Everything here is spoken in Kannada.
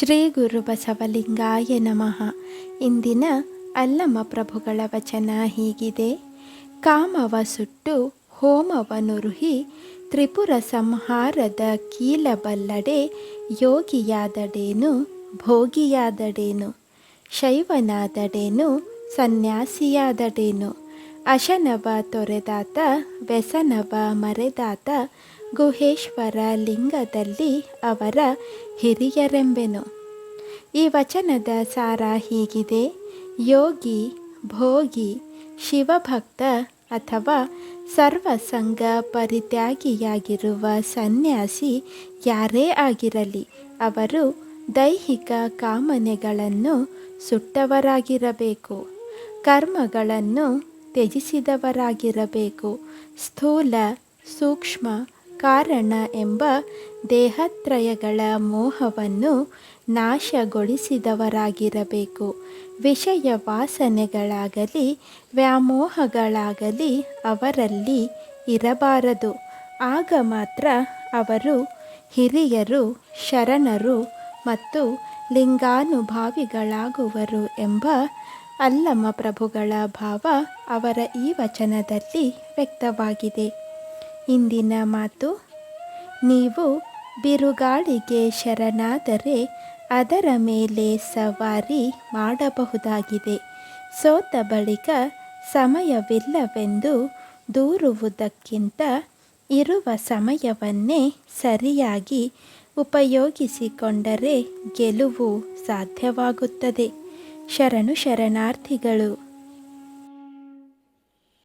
ಶ್ರೀ ಗುರು ಬಸವಲಿಂಗಾಯ ನಮಃ. ಇಂದಿನ ಅಲ್ಲಮ ಪ್ರಭುಗಳ ವಚನ ಹೀಗಿದೆ. ಕಾಮವ ಸುಟ್ಟು ಹೋಮವನುರುಹಿ ತ್ರಿಪುರ ಸಂಹಾರದ ಕೀಲಬಲ್ಲಡೆ ಯೋಗಿಯಾದಡೇನು, ಭೋಗಿಯಾದಡೇನು, ಶೈವನಾದಡೇನು, ಸನ್ಯಾಸಿಯಾದಡೇನು, ಅಶನವ ತೊರೆದಾತ, ವ್ಯಸನವ ಮರೆದಾತ ಗುಹೇಶ್ವರ ಲಿಂಗದಲ್ಲಿ ಅವರ ಹಿರಿಯರೆಂಬೆನು. ಈ ವಚನದ ಸಾರ ಹೀಗಿದೆ. ಯೋಗಿ, ಭೋಗಿ, ಶಿವಭಕ್ತ ಅಥವಾ ಸರ್ವಸಂಗ ಪರಿತ್ಯಾಗಿಯಾಗಿರುವ ಸನ್ಯಾಸಿ ಯಾರೇ ಆಗಿರಲಿ, ಅವರು ದೈಹಿಕ ಕಾಮನೆಗಳನ್ನು ಸುಟ್ಟವರಾಗಿರಬೇಕು, ಕರ್ಮಗಳನ್ನು ತ್ಯಜಿಸಿದವರಾಗಿರಬೇಕು, ಸ್ಥೂಲ, ಸೂಕ್ಷ್ಮ ಕಾರಣ ಎಂಬ ದೇಹತ್ರಯಗಳ ಮೋಹವನ್ನು ನಾಶಗೊಳಿಸಿದವರಾಗಿರಬೇಕು. ವಿಷಯ ವಾಸನೆಗಳಾಗಲಿ ವ್ಯಾಮೋಹಗಳಾಗಲಿ ಅವರಲ್ಲಿ ಇರಬಾರದು. ಆಗ ಮಾತ್ರ ಅವರು ಹಿರಿಯರು, ಶರಣರು ಮತ್ತು ಲಿಂಗಾನುಭಾವಿಗಳಾಗುವರು ಎಂಬ ಅಲ್ಲಮ ಪ್ರಭುಗಳ ಭಾವ ಅವರ ಈ ವಚನದಲ್ಲಿ ವ್ಯಕ್ತವಾಗಿದೆ. ಇಂದಿನ ಮಾತು, ನೀವು ಬಿರುಗಾಳಿಗೆ ಶರಣಾದರೆ ಅದರ ಮೇಲೆ ಸವಾರಿ ಮಾಡಬಹುದಾಗಿದೆ. ಸೋತ ಬಳಿಕ ಸಮಯವಿಲ್ಲವೆಂದು ದೂರುವುದಕ್ಕಿಂತ ಇರುವ ಸಮಯವನ್ನೇ ಸರಿಯಾಗಿ ಉಪಯೋಗಿಸಿಕೊಂಡರೆ ಗೆಲುವು ಸಾಧ್ಯವಾಗುತ್ತದೆ. ಶರಣು ಶರಣಾರ್ಥಿಗಳು.